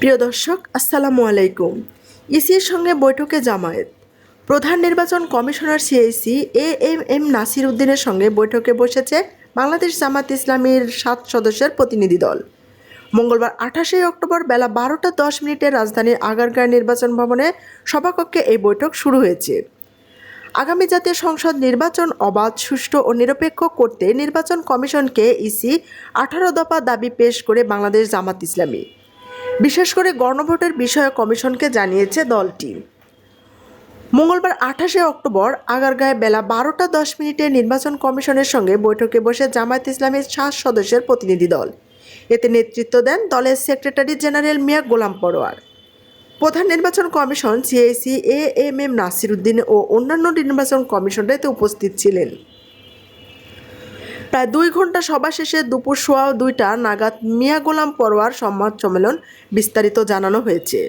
প্রিয় দর্শক, আসসালামু আলাইকুম। ইসির সঙ্গে বৈঠকে জামায়াত। প্রধান নির্বাচন commissioner CIC A M M Nasir উদ্দিনের সঙ্গে বৈঠকে বসেছে বাংলাদেশ জামাত ইসলামীর সাত সদস্যের প্রতিনিধি দল। মঙ্গলবার আঠাশে অক্টোবর বেলা বারোটা দশ মিনিটে রাজধানীর আগারগাঁও নির্বাচন ভবনে সভাকক্ষে এই বৈঠক শুরু হয়েছে। আগামী জাতীয় সংসদ নির্বাচন অবাধ, সুষ্ঠু ও নিরপেক্ষ করতে নির্বাচন কমিশনকে ইসি আঠারো দফা দাবি পেশ করে বাংলাদেশ জামাত ইসলামী। বিশেষ করে গণভোটের বিষয়ে কমিশনকে জানিয়েছে দলটি। মঙ্গলবার আঠাশে অক্টোবর আগারগাঁয়ে বেলা বারোটা দশ মিনিটে নির্বাচন কমিশনের সঙ্গে বৈঠকে বসে জামায়াত ইসলামের সাত সদস্যের প্রতিনিধি দল। এতে নেতৃত্ব দেন দলের সেক্রেটারি জেনারেল মিয়া গোলাম পরোয়ার। প্রধান নির্বাচন commission CIC A M M Nasir Uddin ও অন্যান্য নির্বাচন কমিশনরা এতে উপস্থিত ছিলেন। প্রায় দুই ঘণ্টা সভা শেষে দুপুর সোয়া দুইটা নাগাদ মিয়া গোলাম পরোয়ার সংবাদ সম্মেলন বিস্তারিত জানানো হয়েছে।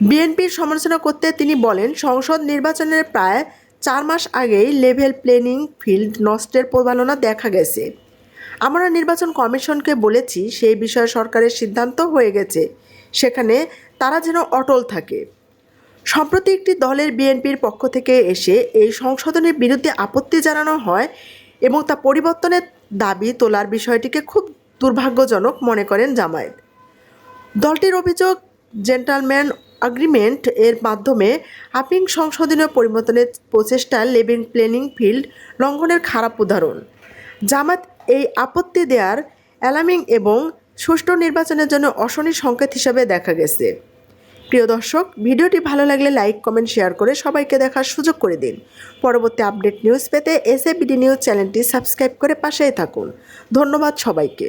বিএনপির সমালোচনা করতে তিনি বলেন, সংসদ নির্বাচনের প্রায় চার মাস আগেই লেভেল প্লেনিং ফিল্ড নষ্টের প্রবণতা দেখা গেছে। আমরা নির্বাচন কমিশনকে বলেছি, সেই বিষয়ে সরকারের সিদ্ধান্ত হয়ে গেছে, সেখানে তারা যেন অটল থাকে। সম্প্রতি একটি দলের বিএনপির পক্ষ থেকে এসে এই সংশোধনের বিরুদ্ধে আপত্তি জানানো হয় এবং তা পরিবর্তনের দাবি তোলার বিষয়টিকে খুব দুর্ভাগ্যজনক মনে করেন জামায়াত। দলটির অভিযোগ, জেন্টালম্যান এগ্রিমেন্ট এর মাধ্যমে আপিং সংশোধনীয় পরিবর্তনের প্রচেষ্টা লিভিং প্ল্যানিং ফিল্ড লঙ্ঘনের খারাপ উদাহরণ। জামাত এই আপত্তি দেওয়ার অ্যালার্মিং এবং সুষ্ঠু নির্বাচনের জন্য অশনি সংকেত হিসাবে দেখা গেছে। প্রিয় দর্শক, ভিডিওটি ভালো লাগলে লাইক, কমেন্ট, শেয়ার করে সবাইকে দেখার সুযোগ করে দিন। পরবর্তী আপডেট নিউজ পেতে এসএবিডি নিউজ চ্যানেলটি সাবস্ক্রাইব করে পাশেই থাকুন। ধন্যবাদ সবাইকে।